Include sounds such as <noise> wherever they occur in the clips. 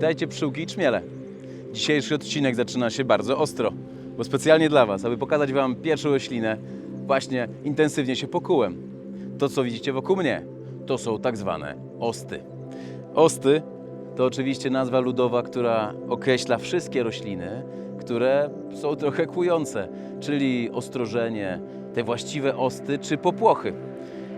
Witajcie pszczółki i czmiele. Dzisiejszy odcinek zaczyna się bardzo ostro, bo specjalnie dla Was, aby pokazać Wam pierwszą roślinę, właśnie intensywnie się pokułem. To, co widzicie wokół mnie, to są tak zwane osty. Osty to oczywiście nazwa ludowa, która określa wszystkie rośliny, które są trochę kłujące, czyli ostrożenie, te właściwe osty czy popłochy.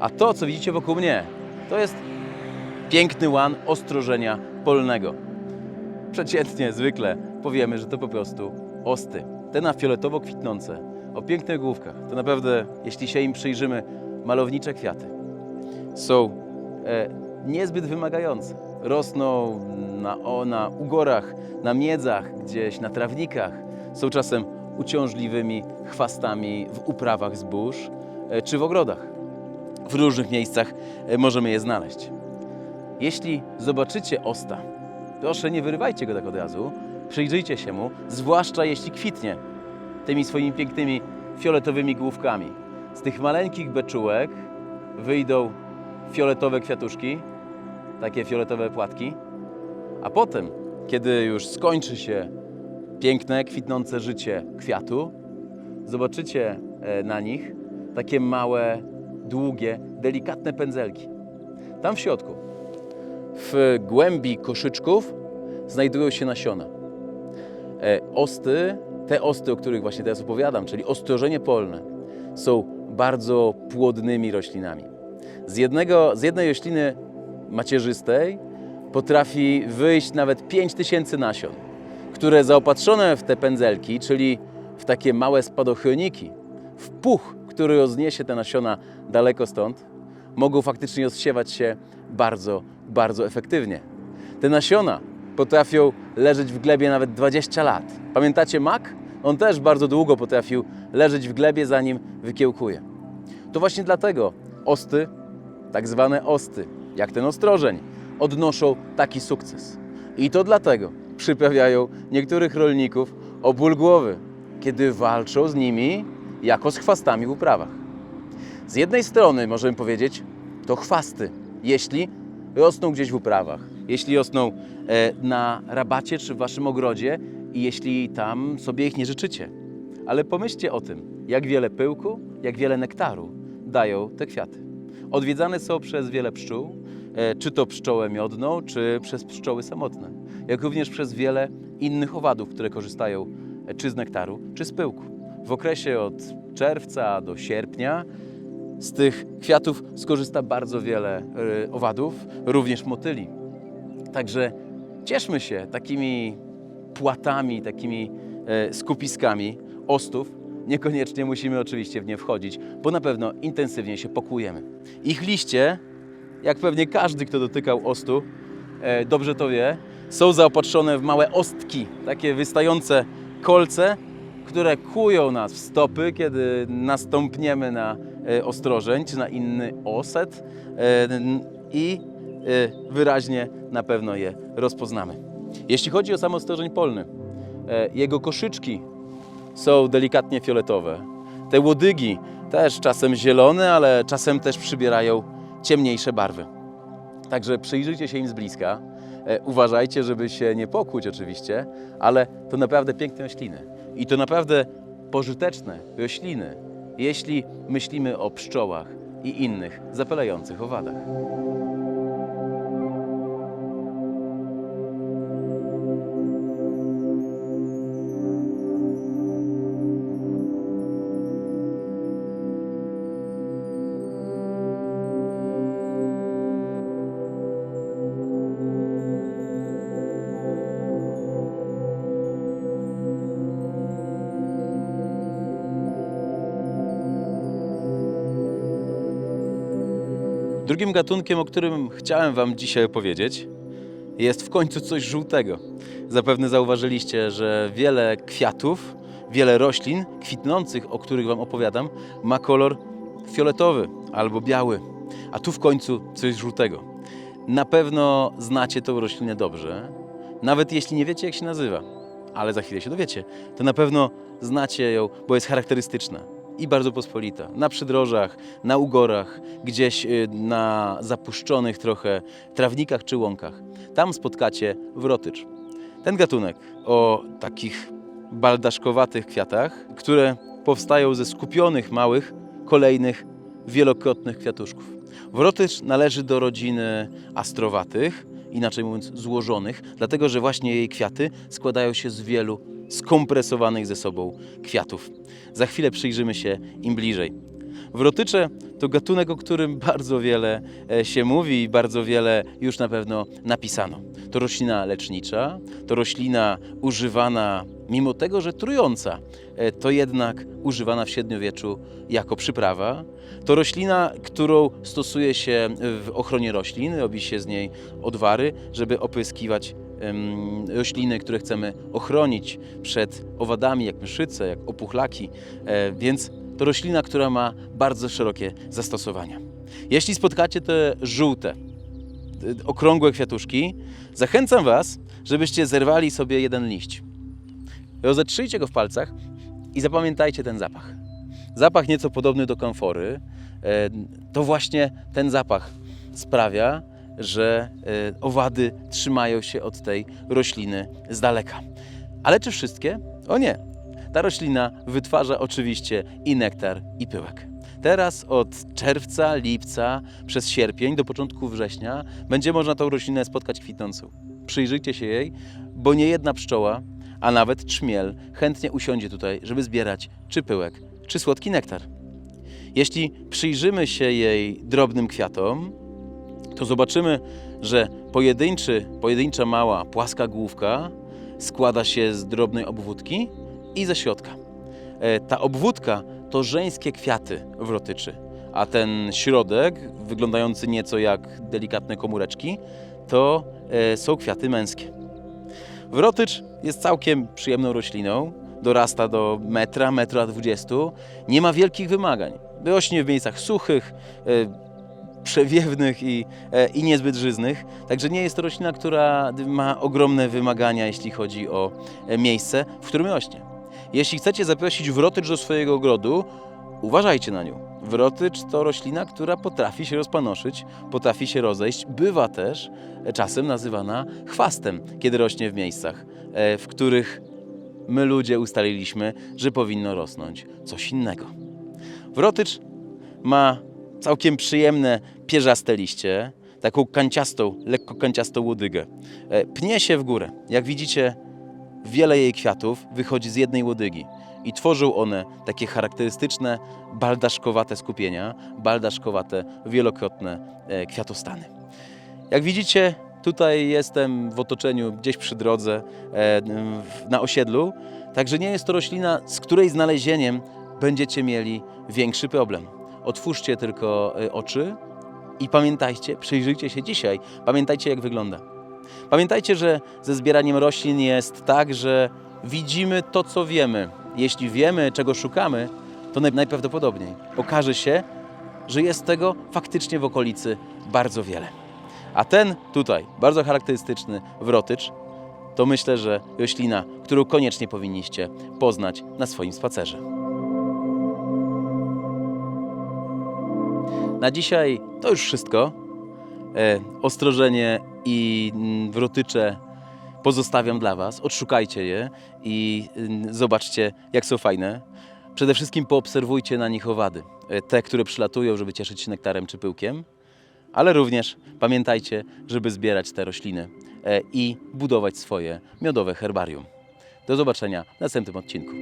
A to, co widzicie wokół mnie, to jest piękny łan ostrożenia polnego. Przeciętnie, zwykle powiemy, że to po prostu osty. Te na fioletowo kwitnące, o pięknych główkach. To naprawdę, jeśli się im przyjrzymy, malownicze kwiaty. Są e, niezbyt wymagające. Rosną na, o, na ugorach, na miedzach, gdzieś na trawnikach. Są czasem uciążliwymi chwastami w uprawach zbóż e, czy w ogrodach. W różnych miejscach e, możemy je znaleźć. Jeśli zobaczycie osta, proszę nie wyrywajcie go tak od razu, przyjrzyjcie się mu, zwłaszcza jeśli kwitnie tymi swoimi pięknymi fioletowymi główkami. Z tych maleńkich beczułek wyjdą fioletowe kwiatuszki, takie fioletowe płatki, a potem, kiedy już skończy się piękne, kwitnące życie kwiatu, zobaczycie e, na nich takie małe, długie, delikatne pędzelki. Tam w środku, w głębi koszyczków znajdują się nasiona. E, Osty, te osty, o których właśnie teraz opowiadam, czyli ostrożenie polne, są bardzo płodnymi roślinami. Z, jednego, z jednej rośliny macierzystej potrafi wyjść nawet 5000 nasion, które zaopatrzone w te pędzelki, czyli w takie małe spadochroniki, w puch, który rozniesie te nasiona daleko stąd, mogą faktycznie rozsiewać się bardzo, bardzo efektywnie. Te nasiona potrafią leżeć w glebie nawet 20 lat. Pamiętacie mak? On też bardzo długo potrafił leżeć w glebie, zanim wykiełkuje. To właśnie dlatego osty, tak zwane osty, jak ten ostrożeń, odnoszą taki sukces. I to dlatego przyprawiają niektórych rolników o ból głowy, kiedy walczą z nimi jako z chwastami w uprawach. Z jednej strony możemy powiedzieć, to chwasty, jeśli rosną gdzieś w uprawach, jeśli rosną e, na rabacie czy w waszym ogrodzie i jeśli tam sobie ich nie życzycie. Ale pomyślcie o tym, jak wiele pyłku, jak wiele nektaru dają te kwiaty. Odwiedzane są przez wiele pszczół, e, czy to pszczołę miodną, czy przez pszczoły samotne, jak również przez wiele innych owadów, które korzystają e, czy z nektaru, czy z pyłku. W okresie od czerwca do sierpnia z tych kwiatów skorzysta bardzo wiele y, owadów, również motyli. Także cieszmy się takimi płatami, takimi e, skupiskami ostów. Niekoniecznie musimy oczywiście w nie wchodzić, bo na pewno intensywnie się pokujemy. Ich liście, jak pewnie każdy, kto dotykał ostu, e, dobrze to wie, są zaopatrzone w małe ostki, takie wystające kolce, które kują nas w stopy, kiedy nastąpniemy na ostrożeń czy na inny oset e, i e, wyraźnie na pewno je rozpoznamy. Jeśli chodzi o sam ostrożeń polny, e, jego koszyczki są delikatnie fioletowe. Te łodygi też czasem zielone, ale czasem też przybierają ciemniejsze barwy. Także przyjrzyjcie się im z bliska. E, uważajcie, żeby się nie pokłuć oczywiście, ale to naprawdę piękne rośliny. I to naprawdę pożyteczne rośliny, jeśli myślimy o pszczołach i innych zapalających owadach. Drugim gatunkiem, o którym chciałem Wam dzisiaj opowiedzieć, jest w końcu coś żółtego. Zapewne zauważyliście, że wiele kwiatów, wiele roślin kwitnących, o których Wam opowiadam, ma kolor fioletowy albo biały, a tu w końcu coś żółtego. Na pewno znacie tą roślinę dobrze, nawet jeśli nie wiecie, jak się nazywa, ale za chwilę się dowiecie, to na pewno znacie ją, bo jest charakterystyczna. I bardzo pospolita. Na przydrożach, na ugorach, gdzieś y, na zapuszczonych trochę trawnikach czy łąkach. Tam spotkacie wrotycz. Ten gatunek o takich baldaszkowatych kwiatach, które powstają ze skupionych małych, kolejnych, wielokrotnych kwiatuszków. Wrotycz należy do rodziny astrowatych, inaczej mówiąc złożonych, dlatego że właśnie jej kwiaty składają się z wielu skompresowanych ze sobą kwiatów. Za chwilę przyjrzymy się im bliżej. Wrotycze to gatunek, o którym <laughs> bardzo wiele e, się mówi i bardzo wiele już na pewno napisano. To roślina lecznicza, to roślina używana, mimo tego, że trująca, e, to jednak używana w średniowieczu jako przyprawa. To roślina, którą stosuje się w ochronie roślin, robi się z niej odwary, żeby opryskiwać em, rośliny, które chcemy ochronić przed owadami, jak myszyce, jak opuchlaki, e, więc to roślina, która ma bardzo szerokie zastosowania. Jeśli spotkacie te żółte, y, okrągłe kwiatuszki, zachęcam Was, żebyście zerwali sobie jeden liść. Rozetrzyjcie go w palcach i zapamiętajcie ten zapach. Zapach nieco podobny do kamfory. E, To właśnie ten zapach sprawia, że e, owady trzymają się od tej rośliny z daleka. Ale czy wszystkie? O nie. Ta roślina wytwarza oczywiście i nektar, i pyłek. Teraz od czerwca, lipca, przez sierpień do początku września będzie można tą roślinę spotkać kwitnącą. Przyjrzyjcie się jej, bo nie jedna pszczoła, a nawet trzmiel chętnie usiądzie tutaj, żeby zbierać czy pyłek, czy słodki nektar. Jeśli przyjrzymy się jej drobnym kwiatom, to zobaczymy, że pojedynczy, pojedyncza mała, płaska główka składa się z drobnej obwódki i ze środka. E, Ta obwódka to żeńskie kwiaty wrotyczy, a ten środek, wyglądający nieco jak delikatne komóreczki, to e, są kwiaty męskie. Wrotycz jest całkiem przyjemną rośliną, dorasta do metra, metra dwudziestu, nie ma wielkich wymagań. Rośnie w miejscach suchych, e, przewiewnych i, e, i niezbyt żyznych. Także nie jest to roślina, która ma ogromne wymagania, jeśli chodzi o e, miejsce, w którym rośnie. Jeśli chcecie zaprosić wrotycz do swojego ogrodu, uważajcie na nią. Wrotycz to roślina, która potrafi się rozpanoszyć, potrafi się rozejść. Bywa też e, czasem nazywana chwastem, kiedy rośnie w miejscach, e, w których my ludzie ustaliliśmy, że powinno rosnąć coś innego. Wrotycz ma całkiem przyjemne, pierzaste liście, taką kanciastą, lekko kanciastą łodygę. E, Pnie się w górę. Jak widzicie, wiele jej kwiatów wychodzi z jednej łodygi i tworzą one takie charakterystyczne, baldaszkowate skupienia, baldaszkowate, wielokrotne e, kwiatostany. Jak widzicie, tutaj jestem w otoczeniu gdzieś przy drodze, e, na osiedlu, także nie jest to roślina, z której znalezieniem będziecie mieli większy problem. Otwórzcie tylko e, oczy i pamiętajcie, przyjrzyjcie się dzisiaj, pamiętajcie jak wygląda. Pamiętajcie, że ze zbieraniem roślin jest tak, że widzimy to, co wiemy. Jeśli wiemy, czego szukamy, to naj- najprawdopodobniej okaże się, że jest tego faktycznie w okolicy bardzo wiele. A ten tutaj, bardzo charakterystyczny wrotycz, to myślę, że roślina, którą koniecznie powinniście poznać na swoim spacerze. Na dzisiaj to już wszystko. E, ostrożenie i mm, wrotycze pozostawiam dla Was. Odszukajcie je i mm, zobaczcie, jak są fajne. Przede wszystkim poobserwujcie na nich owady. E, Te, które przylatują, żeby cieszyć się nektarem czy pyłkiem. Ale również pamiętajcie, żeby zbierać te rośliny e, i budować swoje miodowe herbarium. Do zobaczenia w następnym odcinku.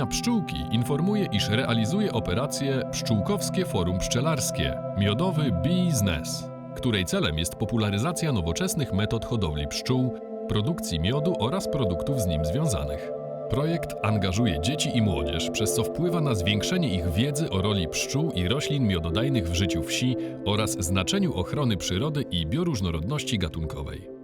Gmina Pszczółki informuje, iż realizuje operację Pszczółkowskie Forum Pszczelarskie Miodowy Biznes, której celem jest popularyzacja nowoczesnych metod hodowli pszczół, produkcji miodu oraz produktów z nim związanych. Projekt angażuje dzieci i młodzież, przez co wpływa na zwiększenie ich wiedzy o roli pszczół i roślin miododajnych w życiu wsi oraz znaczeniu ochrony przyrody i bioróżnorodności gatunkowej.